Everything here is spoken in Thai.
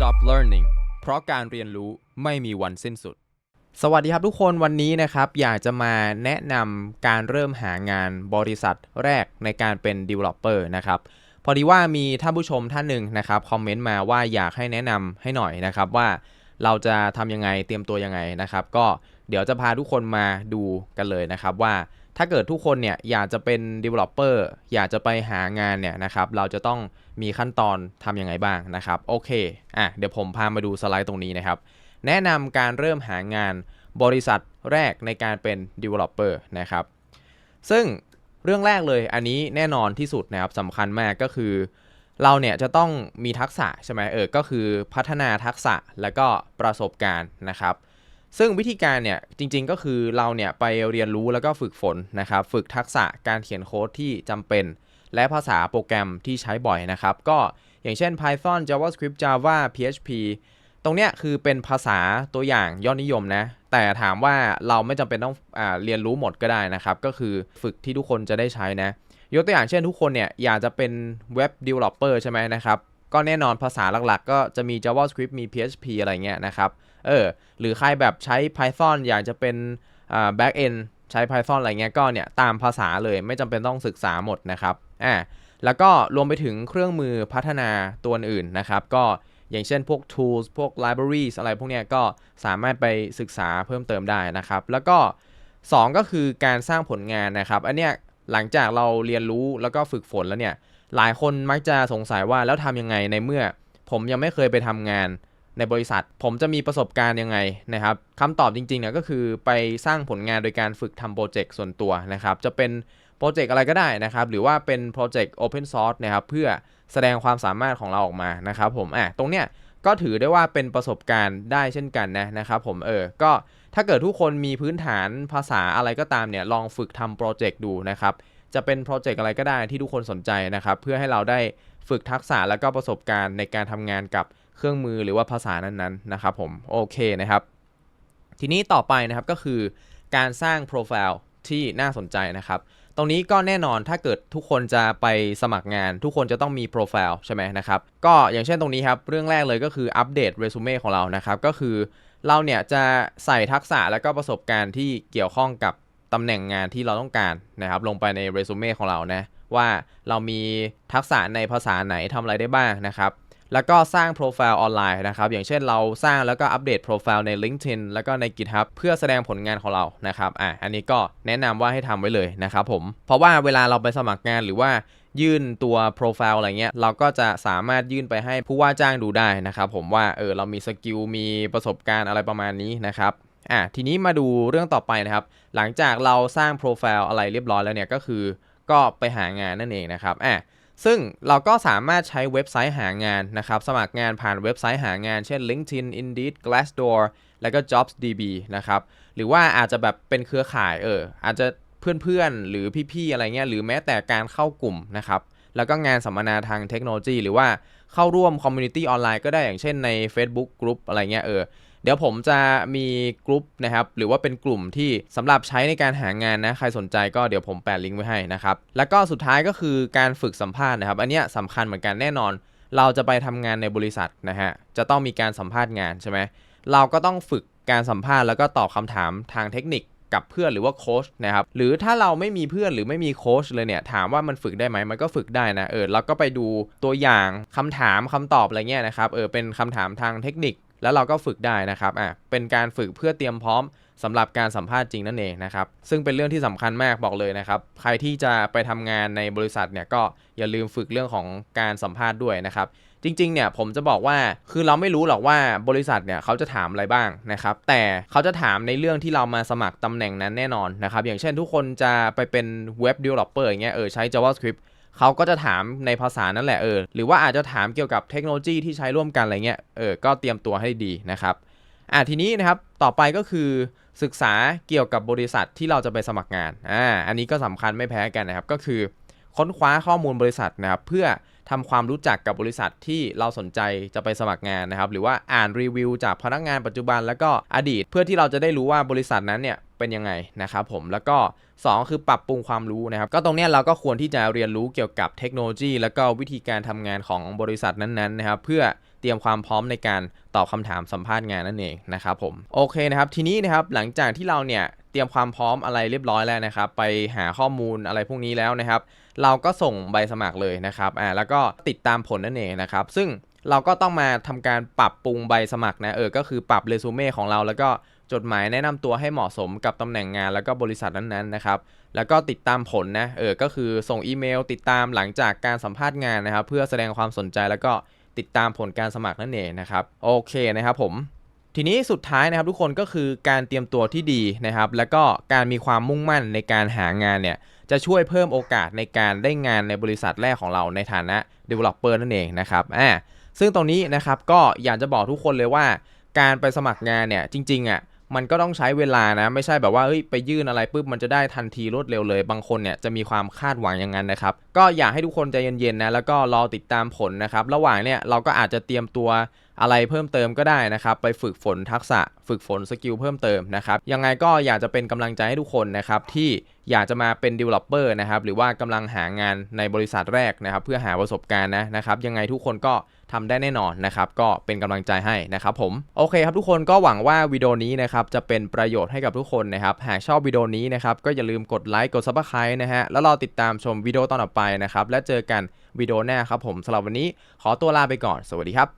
stop learning เพราะการเรียนรู้ไม่มีวันสิ้นสุด สวัสดีครับทุกคนวันนี้นะครับ อยากจะมาแนะนำการเริ่มหางานบริษัทแรกในการเป็น developer นะครับพอดีว่ามีท่านผู้ชมท่านหนึ่งนะครับคอมเมนต์มาว่าอยากให้แนะนำให้หน่อยนะครับว่าเราจะทำยังไงเตรียมตัวยังไงนะครับ ก็เดี๋ยวจะพาทุกคนมาดูกันเลยนะครับว่า ถ้าเกิดทุกคนเนี่ยอยากจะเป็น developer อยากจะไปหางานเนี่ยนะครับ เราจะต้องมีขั้นตอนทำยังไงบ้างนะครับ โอเค อะ เดี๋ยวผมพามาดูสไลด์ตรงนี้นะครับ แนะนำการเริ่มหางานบริษัทแรกในการเป็น developer นะครับ ซึ่งเรื่องแรกเลยอันนี้แน่นอนที่สุดนะครับสำคัญมากก็คือ เราเนี่ยจะต้องมีทักษะใช่ไหมเออ ก็คือพัฒนาทักษะแล้วก็ประสบการณ์นะครับ ซึ่งวิธีการเนี่ยจริงๆก็คือเราเนี่ยไปเรียนรู้แล้วก็ฝึกฝนนะครับ ฝึกทักษะการเขียนโค้ดที่จำเป็น และภาษาโปรแกรมที่ใช้บ่อยนะครับ ก็อย่างเช่น Python JavaScript Java PHP ตรงเนี้ยคือเป็นภาษาตัวอย่างยอดนิยมนะ แต่ถามว่าเราไม่จำเป็นต้องอเรียนรู้หมดก็ได้นะครับ ก็คือฝึกที่ทุกคนจะได้ใช้นะ ยกตัวอย่างเช่นทุกคนเนี่ยอยากจะเป็นเว็บ developer ใช่ไหมนะครับ ก็แน่นอนภาษาหลักๆ ก็จะมี JavaScript มี PHP อะไรเงี้ยนะครับ เออ หรือใครแบบใช้ Python อยากจะเป็นอ่า back end ใช้ Python อะไรเงี้ยก็เนี่ยตามภาษาเลยไม่จำเป็นต้องศึกษาหมดนะครับ อ่า แล้วก็รวมไปถึงเครื่องมือพัฒนาตัวอื่นนะครับ ก็อย่างเช่นพวก tools พวก libraries อะไรพวกเนี้ยก็สามารถไปศึกษาเพิ่มเติมได้นะครับ แล้วก็ 2 ก็คือการสร้างผลงานนะครับ อันเนี้ย หลังจากเราเรียนรู้แล้วก็ฝึกฝนแล้วเนี่ย หลายคนมักจะสงสัยว่าแล้วทำยังไงในเมื่อ ผมยังไม่เคยไปทำงานในบริษัท ผมจะมีประสบการณ์ยังไงนะครับคำตอบจริงๆเนี่ยก็คือไปสร้างผลงานโดยการฝึกทำโปรเจกต์ส่วนตัวนะครับ จะเป็นโปรเจกต์อะไรก็ได้นะครับ หรือว่าเป็นโปรเจกต์ Open Source นะครับ เพื่อแสดงความสามารถของเราออกมานะครับ ผมอะตรงเนี้ยก็ถือได้ว่าเป็นประสบการณ์ได้เช่นกันนะนะครับ ผมเออก็ ถ้าเกิดทุกคนมีพื้นฐานภาษาอะไรก็ตามเนี่ยลองฝึกทำโปรเจกต์ดูนะครับ จะเป็นโปรเจกต์อะไรก็ได้ที่ทุกคนสนใจนะครับ เพื่อให้เราได้ฝึกทักษะและก็ประสบการณ์ในการทำงานกับเครื่องมือหรือว่าภาษานั้นๆนะครับผมโอเคนะครับ ทีนี้ต่อไปนะครับก็คือการสร้างโปรไฟล์ที่น่าสนใจนะครับ ตรงนี้ก็แน่นอนถ้าเกิดทุกคนจะไปสมัครงาน ทุกคนจะต้องมีโปรไฟล์ใช่ไหมนะครับก็อย่างเช่นตรงนี้ครับเรื่องแรกเลยก็คืออัปเดตเรซูเม่ของเรานะครับก็คือเราเนี่ยจะใส่ทักษะและก็ประสบการณ์ที่เกี่ยวข้องกับตำแหน่งงานที่เราต้องการนะครับลงไปในเรซูเม่ของเรานะว่าเรามีทักษะในภาษาไหนทำอะไรได้บ้างนะครับ แล้วก็สร้างโปรไฟล์ออนไลน์นะครับอย่างเช่นเราสร้างแล้วก็อัปเดตโปรไฟล์ใน LinkedIn แล้วก็ใน GitHub เพื่อแสดงผลงานของเรานะครับอะอันนี้ก็แนะนำว่าให้ทำไว้เลยนะครับผมเพราะว่าเวลาเราไปสมัครงานหรือว่ายื่นตัวโปรไฟล์อะไรเงี้ย เราก็จะสามารถยื่นไปให้ผู้ว่าจ้างดูได้นะครับผมว่าเออเรามีสกิลมีประสบการณ์อะไรประมาณนี้นะครับอะทีนี้มาดูเรื่องต่อไปนะครับ หลังจากเราสร้างโปรไฟล์อะไรเรียบร้อยแล้วเนี่ยก็คือ ก็ไปหางานนั่นเองนะครับอะ ซึ่งเราก็สามารถใช้เว็บไซต์หางานนะครับ สมัครงานผ่านเว็บไซต์หางาน เช่น LinkedIn Indeed Glassdoor แล้วก็ JobsDB นะครับ หรือว่าอาจจะแบบเป็นเครือข่ายเอออาจจะเพื่อนๆ หรือพี่ๆ อะไรเงี้ย หรือแม้แต่การเข้ากลุ่มนะครับ แล้วก็งานสัมมนาทางเทคโนโลยี หรือว่าเข้าร่วมคอมมูนิตี้ออนไลน์ก็ได้อย่างเช่นใน Facebook Group อะไรเงี้ยเออ ดี๋ยวผมจะมีกลุ่มนะครับหรือว่าเป็นกลุ่มที่สำหรับใช้ในการหางานนะใครสนใจก็เดี๋ยวผมแปะลิงก์ไว้ให้นะครับแล้วก็สุดท้ายก็คือการฝึกสัมภาษณ์นะครับ อันเนี้ยสำคัญเหมือนกันแน่นอน เราจะไปทำงานในบริษัทนะฮะจะต้องมีการสัมภาษณ์งานใช่ไหมเราก็ต้องฝึกการสัมภาษณ์แล้วก็ตอบคำถามทางเทคนิคกับเพื่อนหรือว่าโค้ชนะครับหรือถ้าเราไม่มีเพื่อนหรือไม่มีโค้ชเลยเนี่ยถามว่ามันฝึกได้ไหมมันก็ฝึกได้นะเออเราก็ไปดูตัวอย่างคำถามคำตอบอะไรเงี้ยนะครับเออเป็นคำถามทางเทคนิค แล้วเราก็ฝึกได้นะครับอะเป็นการฝึกเพื่อเตรียมพร้อมสำหรับการสัมภาษณ์จริงนั่นเองนะครับ ซึ่งเป็นเรื่องที่สำคัญมากบอกเลยนะครับ ใครที่จะไปทำงานในบริษัทเนี่ยก็อย่าลืมฝึกเรื่องของการสัมภาษณ์ด้วยนะครับ จริงๆเนี่ยผมจะบอกว่าคือเราไม่รู้หรอกว่าบริษัทเนี่ยเขาจะถามอะไรบ้างนะครับ แต่เขาจะถามในเรื่องที่เรามาสมัครตำแหน่งนั้นแน่นอนนะครับ อย่างเช่นทุกคนจะไปเป็นเว็บ developer อย่างเงี้ยเออใช้ JavaScript เขาก็จะถามในภาษานั่นแหละเออหรือว่าอาจจะถามเกี่ยวกับเทคโนโลยีที่ใช้ร่วมกันอะไรเงี้ยเออก็เตรียมตัวให้ดีนะครับอะทีนี้นะครับต่อไปก็คือศึกษาเกี่ยวกับบริษัทที่เราจะไปสมัครงานอ่าอันนี้ก็สำคัญไม่แพ้กันนะครับ ก็คือค้นคว้าข้อมูลบริษัทนะครับเพื่อทำความรู้จักกับบริษัทที่เราสนใจจะไปสมัครงานนะครับ หรือว่าอ่านรีวิวจากพนักงานปัจจุบันแล้วก็อดีต เพื่อที่เราจะได้รู้ว่าบริษัทนั้นเนี่ย เป็นยังไงนะครับผมแล้วก็ 2 คือปรับปรุงความรู้นะครับ ก็ตรงนี้เราก็ควรที่จะเรียนรู้เกี่ยวกับเทคโนโลยี แล้วก็วิธีการทำงานของบริษัทนั้นๆนะครับเพื่อเตรียมความพร้อมในการตอบคำถามสัมภาษณ์งานนั่นเองนะครับผมโอเคนะครับทีนี้นะครับหลังจากที่เราเนี่ยเตรียมความพร้อมอะไรเรียบร้อยแล้วนะครับ ไปหาข้อมูลอะไรพวกนี้แล้วนะครับ เราก็ส่งใบสมัครเลยนะครับอ่าแล้วก็ติดตามผลนั่นเองนะครับ ซึ่งเราก็ต้องมาทำการปรับปรุงใบสมัครนะเออก็คือปรับเรซูเม่ของเราแล้วก็ จดหมายแนะนำตัวให้เหมาะสมกับตำแหน่งงานแล้วก็บริษัทนั้นๆนะครับ แล้วก็ติดตามผลนะ เออ ก็คือส่งอีเมล ติดตามหลังจากการสัมภาษณ์งานนะครับ เพื่อแสดงความสนใจแล้วก็ติดตามผลการสมัครนั่นเองนะครับ โอเคนะครับผม ทีนี้สุดท้ายนะครับทุกคนก็คือการเตรียมตัวที่ดีนะครับ แล้วก็การมีความมุ่งมั่นในการหางานเนี่ย จะช่วยเพิ่มโอกาสในการได้งานในบริษัทแรกของเราในฐานะ developer นั่นเองนะครับ อ่า ซึ่งตรงนี้นะครับก็อยากจะบอกทุกคนเลยว่า การไปสมัครงานเนี่ยจริงๆอะ มันก็ต้องใช้เวลานะ ไม่ใช่แบบว่าเฮ้ยไปยื่นอะไรปุ๊บมันจะได้ทันทีรวดเร็วเลย บางคนเนี่ยจะมีความคาดหวังอย่างนั้นนะครับ ก็อยากให้ทุกคนใจเย็นๆนะแล้วก็รอติดตามผลนะครับ ระหว่างเนี่ยเราก็อาจจะเตรียมตัว อะไรเพิ่มเติมก็ได้นะครับ ไปฝึกฝนทักษะ ฝึกฝนสกิลเพิ่มเติมนะครับ ยังไงก็อยากจะเป็นกำลังใจให้ทุกคนนะครับที่อยากจะมาเป็น developer นะครับหรือว่ากำลังหางานในบริษัทแรกนะครับ เพื่อหาประสบการณ์นะนะครับ ยังไงทุกคนก็ทำได้แน่นอนนะครับ ก็เป็นกำลังใจให้นะครับผมโอเคครับทุกคนก็หวังว่าวิดีโอนี้นะครับจะเป็นประโยชน์ให้กับทุกคนนะครับ หากชอบวิดีโอนี้นะครับก็อย่าลืมกดไลค์กด subscribe นะฮะแล้วรอติดตามชมวิดีโอตอนต่อไปนะครับและเจอกันวิดีโอหน้าครับผมสำหรับวันนี้ขอตัวลาไปก่อน สวัสดีครับ